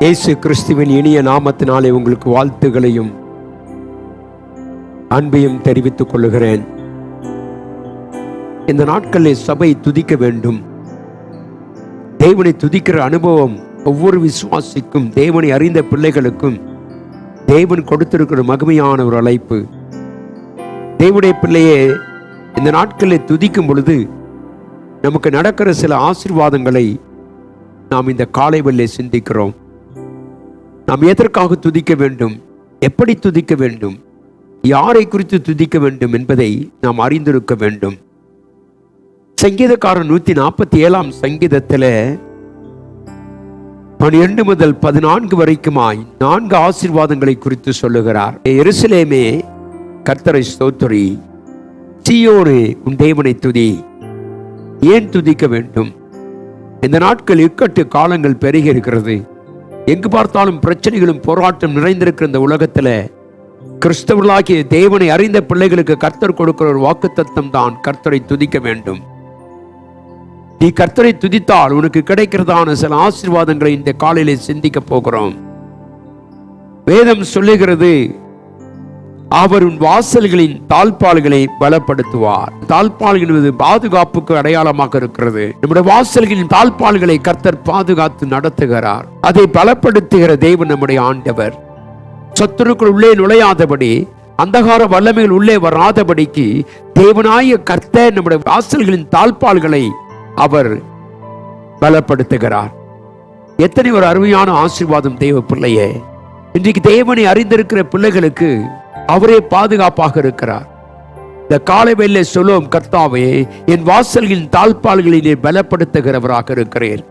இயேசு கிறிஸ்துவின் இனிய நாமத்தினாலே உங்களுக்கு வாழ்த்துகளையும் அன்பையும் தெரிவித்துக் கொள்ளுகிறேன். இந்த நாட்களில் சபை துதிக்க வேண்டும். தேவனை துதிக்கிற அனுபவம் ஒவ்வொரு விசுவாசிக்கும் தேவனை அறிந்த பிள்ளைகளுக்கும் தேவன் கொடுத்திருக்கிற மகிமையான ஒரு அழைப்பு. தேவனுடைய பிள்ளையே இந்த நாட்களில் துதிக்கும் பொழுது நமக்கு நடக்கிற சில ஆசீர்வாதங்களை நாம் இந்த காலை வெள்ளை சிந்திக்கிறோம். நாம் எதற்காக துதிக்க வேண்டும்? எப்படி துதிக்க வேண்டும்? யாரை குறித்து துதிக்க வேண்டும் என்பதை நாம் அறிந்திருக்க வேண்டும். சங்கீதக்காரன் நூத்தி நாற்பத்தி ஏழாம் சங்கீதத்தில் பனிரெண்டு முதல் பதினான்கு வரைக்குமாய் நான்கு ஆசீர்வாதங்களை குறித்து சொல்லுகிறார். எருசலேமே கர்த்தரை ஸ்தோத்திரி. சீயோனே உன் தேவனை துதி. ஏன் துதிக்க வேண்டும்? இந்த நாட்கள் இக்கட்டு காலங்கள் பெருகி இருக்கிறது. எங்கு பார்த்தாலும் பிரச்சனைகளும் போராட்டம் நிறைந்திருக்கிற இந்த உலகத்துல கிறிஸ்தவர்களாகிய தேவனை அறிந்த பிள்ளைகளுக்கு கர்த்தர் கொடுக்கிற ஒரு வாக்குத்தத்தம் தான் கர்த்தரை துதிக்க வேண்டும். நீ கர்த்தரை துதித்தால் உனக்கு கிடைக்கிறதான சில ஆசீர்வாதங்களை இந்த காலையிலே சிந்திக்க போகிறோம். வேதம் சொல்லுகிறது அவர் உன் வாசல்களின் தாழ்பால்களை பலப்படுத்துவார். தாழ்பால் என்பது பாதுகாப்புக்கு அடையாளமாக இருக்கிறது. நம்முடைய வாசல்களின் தாழ்பால்களை கர்த்தர் பாதுகாத்து நடத்துகிறார். அதை பலப்படுத்துகிற தேவன் நம்முடைய ஆண்டவர். சத்துருக்குள் உள்ளே நுழையாதபடி அந்தகார வல்லமைகள் உள்ளே வராதபடிக்கு தேவனாய கர்த்தர் நம்முடைய வாசல்களின் தாழ்பால்களை அவர் பலப்படுத்துகிறார். எத்தனை ஒரு அருமையான ஆசீர்வாதம் தேவ பிள்ளையே. இன்றைக்கு தேவனை அறிந்திருக்கிற பிள்ளைகளுக்கு அவரே பாதுகாப்பாக இருக்கிறார். இந்த காலை வேலை சொல்லும் கர்த்தாவே என் வாசல்களின் தாழ்பால்களிலே பலப்படுத்துகிறவராக இருக்கிறேன்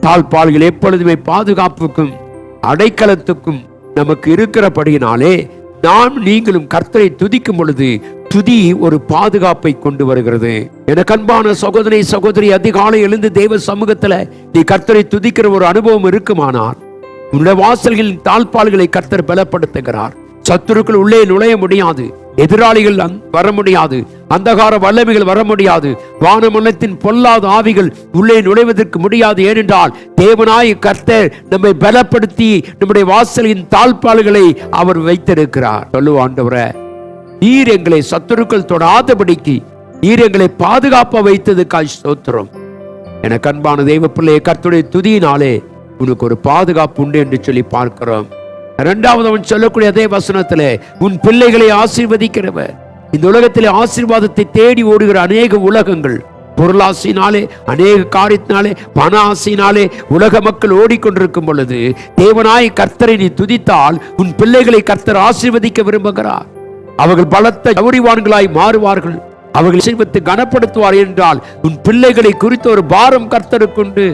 தாழ்பால்கள் எப்பொழுதுமே பாதுகாப்புக்கும் அடைக்கலத்துக்கும் நமக்கு இருக்கிறபடியினாலே நாம் நீங்களும் கர்த்தரை துதிக்கும் பொழுது துதி ஒரு பாதுகாப்பை கொண்டு வருகிறது. எனக்கு அன்பான சகோதரி சகோதரி அதிகாலை எழுந்து தேவ சமூகத்துல நீ கர்த்தரை துதிக்கிற ஒரு அனுபவம் இருக்குமானால் உன்னுடைய வாசல்களின் தாழ்பால்களை கர்த்தர் பலப்படுத்துகிறார். சத்துருக்கள் உள்ளே நுழைய முடியாது. எதிராளிகள் அந்- வர முடியாது. அந்தகார வல்லமைகள் வர முடியாது. வானமல்லத்தின் பொல்லாத ஆவிகள் உள்ளே நுழைவதற்கு முடியாது. ஏனென்றால் தேவனாய் கர்த்தர் நம்மை பலப்படுத்தி நம்முடைய வாசலின் தாழ்பால்களை அவர் வைத்திருக்கிறார். சொல்லுவாண்டவரை நீர் எங்களை சத்துருக்கள் தொடாதபடிக்கு நீர் எங்களை பாதுகாப்ப வைத்ததுக்காய் சோத்திரம் எனக்கு கண்பான தெய்வ பிள்ளையை கர்த்துடைய துதியினாலே உனக்கு ஒரு பாதுகாப்பு உண்டு என்று சொல்லி பார்க்கிறோம். இரண்டாவது அவன் சொல்லக்கூடிய அதே வசனத்திலே உன் பிள்ளைகளை ஆசீர்வதிக்கிறவர். இந்த உலகத்திலே ஆசீர்வாதத்தை தேடி ஓடுகிற அநேக உலகங்கள் பொருளாசினாலே அநேக காரியத்தினாலே பண ஆசையினாலே உலக மக்கள் ஓடிக்கொண்டிருக்கும் பொழுது தேவனாய் கர்த்தரை நீ துதித்தால் உன் பிள்ளைகளை கர்த்தர் ஆசீர்வதிக்க விரும்புகிறார். அவர்கள் பலத்த கௌரிவான்களாய் மாறுவார்கள். அவர்கள் செல்வத்தை கனப்படுத்துவார் என்றால் உன் பிள்ளைகளை குறித்த ஒரு பாரம் கர்த்தருக்குண்டு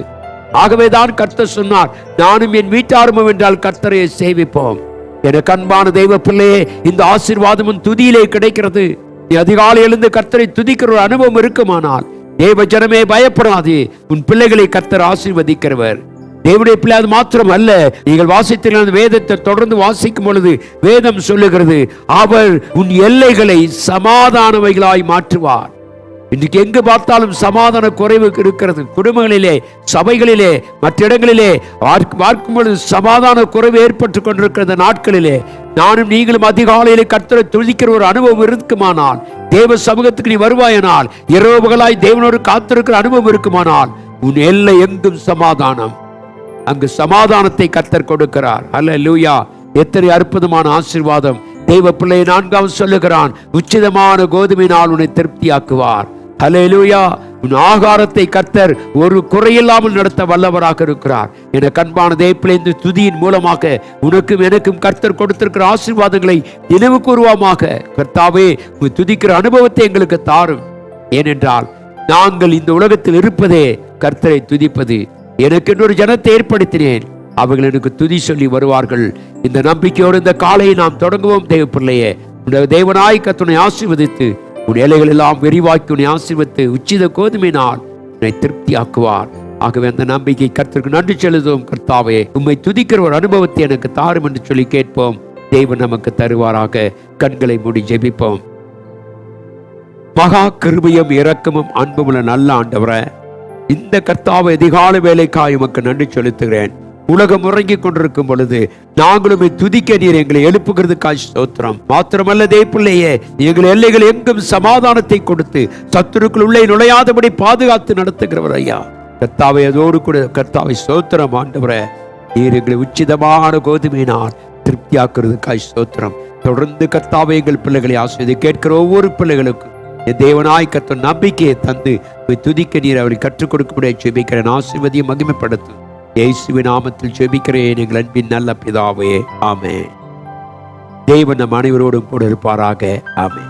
ஆகவேதான் கர்த்தர் சொன்னார் நானும் என் வீட்டாருமும் என்றால் கர்த்தரை சேவிப்போம். எனக்கு அன்பான தெய்வ பிள்ளையே இந்த ஆசீர்வாதமும் துதியிலே கிடைக்கிறது. நீ அதிகாலை எழுந்து கர்த்தரை துதிக்கிற ஒரு அனுபவம் இருக்குமானால் தேவ ஜனமே பயப்படாது உன் பிள்ளைகளை கர்த்தர் ஆசீர்வதிக்கிறவர். தேவனுடைய பிள்ளை அது மாத்திரம் அல்ல நீங்கள் வாசித்த அந்த வேதத்தை தொடர்ந்து வாசிக்கும் பொழுது வேதம் சொல்லுகிறது அவர் உன் எல்லைகளை சமாதானவைகளாய் மாற்றுவார். இன்றைக்கு எங்கு பார்த்தாலும் சமாதான குறைவு இருக்கிறது. குடும்பங்களிலே சபைகளிலே மற்ற இடங்களிலே பார்க்கும் பொழுது சமாதான குறைவு ஏற்பட்டு கொண்டிருக்கிற நாட்களிலே நானும் நீங்களும் அதிகாலையிலே கர்த்தரை துதிக்கிற ஒரு அனுபவம் இருக்குமானால் தேவ சமூகத்துக்கு நீ வருவாயனால் இரவுகளாய் தேவனோடு காத்திருக்கிற அனுபவம் இருக்குமானால் உன் எல்லை எங்கும் சமாதானம். அங்கு சமாதானத்தை கர்த்தர் கொடுக்கிறார். அல்ல லூயா எத்தனை அற்புதமான ஆசீர்வாதம். தெய்வ பிள்ளை நான்காவது சொல்லுகிறான். உச்சிதமான கோதுமையினால் உன்னை திருப்தியாக்குவார். ஹalleluya. உன் ஆகாரத்தை கர்த்தர் ஒரு குறையில்லாமல் நடத்த வல்லவராக இருக்கிறார். என கண்பான தேப்பிலேந்து இந்த துதியின் மூலமாக உனக்கும் எனக்கும் கர்த்தர் கொடுத்திருக்கிற ஆசீர்வாதங்களை நினைவு கூறுவோமாக. கர்த்தாவே உன் துதிக்கிற அனுபவத்தை எங்களுக்கு தாரும். ஏனென்றால் நாங்கள் இந்த உலகத்தில் இருப்பதே கர்த்தரை துதிப்பது. எனக்கு இன்னொரு ஜனத்தை ஏற்படுத்தினேன். அவர்கள் எனக்கு துதி சொல்லி வருவார்கள். இந்த நம்பிக்கையோடு இந்த காலையை நாம் தொடங்குவோம் தேவ பிள்ளையே தேவனாய் கத்துனை ஆசீர்வதித்து உன் ஏழைகள் எல்லாம் விரிவாக்கி உன்னை ஆசீர்வத்து உச்சித கோதுமையினால் உன்னை திருப்தி ஆக்குவார் ஆகவே அந்த நம்பிக்கை கர்த்தருக்கு நன்றி செலுத்துவோம் கர்த்தாவே. உண்மை துதிக்கிற ஒரு அனுபவத்தை எனக்கு தாரும் என்று சொல்லி கேட்போம். தேவன் நமக்கு தருவாராக. கண்களை மூடி ஜெபிப்போம். மகா கிருபியும் இரக்கமும் அன்புமுள்ள நல்ல ஆண்டவரை இந்த கர்த்தாவை அதிகால வேலைக்காய் உமக்கு நன்றி செலுத்துகிறேன். உலகம் உறங்கிக் கொண்டிருக்கும் பொழுது நாங்களும் துதிக்க நீர் எங்களை எழுப்புகிறதுக்காய் ஸ்தோத்திரம். மாத்திரமல்ல தே பிள்ளையே எங்கள் எல்லைகள் எங்கும் சமாதானத்தை கொடுத்து சத்துருக்குள் உள்ளே நுழையாதபடி பாதுகாத்து நடத்துகிறவர் ஐயா. கர்த்தாவை அதோடு கூட கர்த்தாவை ஸ்தோத்திரம் ஆண்டவரை. நீர் எங்களை உச்சிதமான கோதுமையினால் திருப்தியாக்குறதுக்காய் ஸ்தோத்திரம். தொடர்ந்து கர்த்தாவை எங்கள் பிள்ளைகளை ஆசிரியதை கேட்கிற ஒவ்வொரு பிள்ளைகளுக்கும் என் தேவனாய் கத்த நம்பிக்கையை தந்து துதிக்க நீர் அவரை கற்றுக் கொடுக்கும்படியாக ஜெபிக்கிறேன். ஆசிர்வதியை மகிமைப்படுத்தும். இயேசுவின் நாமத்தில் ஜெபிக்கிறேன் எங்கள் அன்பின் நல்ல பிதாவே. ஆமே தேவன் நம் அனைவரோடும் கூட இருப்பாராக. ஆமே